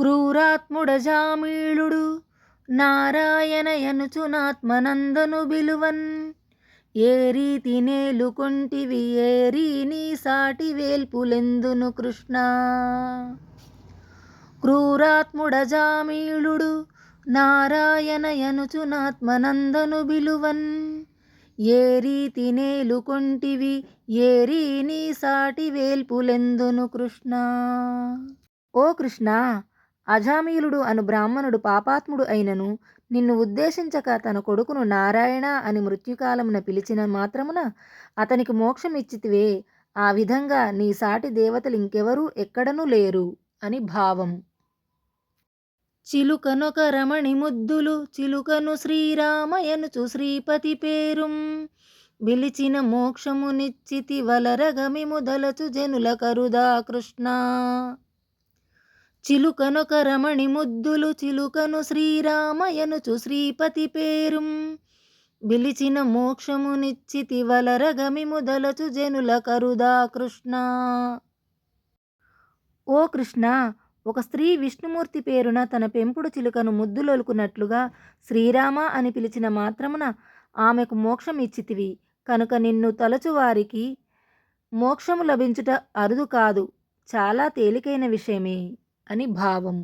క్రూరాత్ముడజామీళుడు నారాయణయనుచునాత్మనందను బిలువన్. ఏ రీతి నేలుకొంటివి ఏరి నీ సాటి వేల్పులెందును కృష్ణ? క్రూరాత్ముడజామీళుడు నారాయణయనుచునాత్మనందను బిలువన్. ఏ రీతి నేలుకొంటివి ఏరి నీ సాటి వేల్పులెందును కృష్ణ? ఓ కృష్ణ అజామీలుడు అను బ్రాహ్మణుడు పాపాత్ముడు అయినను నిన్ను ఉద్దేశించక తన కొడుకును నారాయణ అని మృత్యుకాలమున పిలిచిన మాత్రమున అతనికి మోక్షమిచ్చితివే ఆ విధంగా నీ సాటి దేవతలు ఇంకెవరూ ఎక్కడనూ లేరు అని భావం చిలుకనొక రమణి ముద్దులు చిలుకను శ్రీరామయనుచు శ్రీపతి పేరుం. విలిచిన మోక్షమునిచ్చితి వలరగమి ముదలచు జనుల కరుదా కృష్ణ. చిలుకనొక రమణి ముద్దులు చిలుకను శ్రీరామయనుచు శ్రీపతి పేరుం. బిలిచిన మోక్షమునిచ్చితి వలరగమి ముదలచు జనుల కరుదా కృష్ణ. ఓ కృష్ణ ఒక స్త్రీ విష్ణుమూర్తి పేరున తన పెంపుడు చిలుకను ముద్దులొలుకున్నట్లుగా శ్రీరామ అని పిలిచిన మాత్రమున ఆమెకు మోక్షం ఇచ్చితివి కనుక నిన్ను తలచువారికి మోక్షము లభించుట అరుదు కాదు చాలా తేలికైన విషయమే. అని భావం